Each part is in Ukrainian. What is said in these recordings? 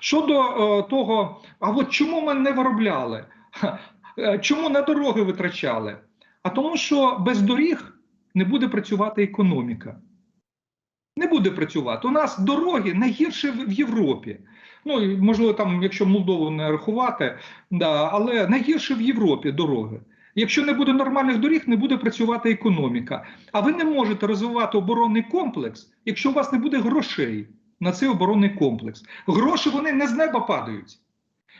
Щодо е, того, а от чому ми не виробляли? Е, Чому на дороги витрачали? А тому, що без доріг не буде працювати економіка. Не буде працювати. У нас дороги найгірші в в Європі. Ну, можливо, там, якщо Молдову не рахувати, да, але найгірше в Європі дороги. Якщо не буде нормальних доріг, не буде працювати економіка. А ви не можете розвивати оборонний комплекс, якщо у вас не буде грошей на цей оборонний комплекс. Гроші вони не з неба падають.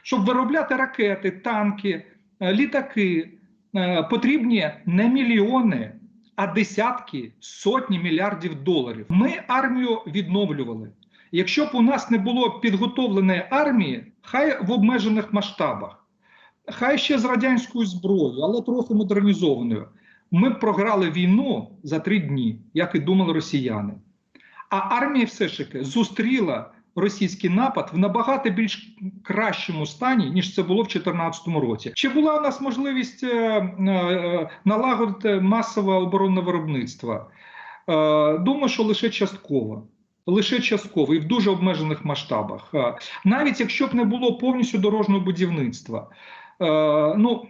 Щоб виробляти ракети, танки, е, літаки, е, потрібні не мільйони, а десятки, сотні мільярдів доларів. Ми армію відновлювали. Якщо б у нас не було підготовленої армії, хай в обмежених масштабах, хай ще з радянською зброєю, але трохи модернізованою, ми б програли війну за три дні, як і думали росіяни. А армія все ж таки зустріла російський напад в набагато більш кращому стані, ніж це було в 2014 році. Чи була у нас можливість е, е, налагодити масове оборонне виробництво? Е, думаю, що лише частково. Лише частково і в дуже обмежених масштабах. Навіть якщо б не було повністю дорожнього будівництва, ну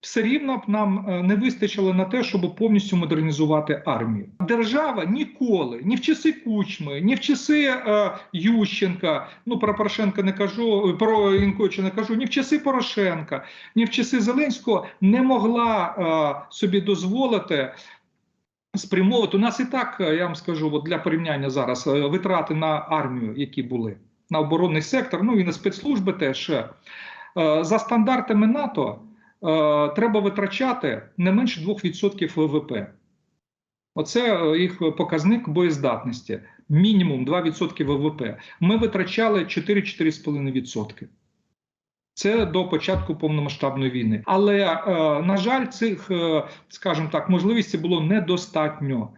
все рівно б нам е, не вистачило на те, щоб повністю модернізувати армію. Держава ніколи, ні в часи Кучми, ні в часи е, Ющенка, ну про Порошенка не кажу, про Янковича не кажу, ні в часи Порошенка, ні в часи Зеленського не могла е, собі дозволити. Спрямовувати у нас і так, е, я вам скажу, от для порівняння зараз е, витрати на армію, які були на оборонний сектор, ну і на спецслужби теж е, за стандартами НАТО е, треба витрачати не менше 2% ВВП. Оце е, їх показник боєздатності. Мінімум 2% ВВП. Ми витрачали 4-4,5%. Це до початку повномасштабної війни. Але, е, на жаль, цих, е, скажімо так, можливостей було недостатньо.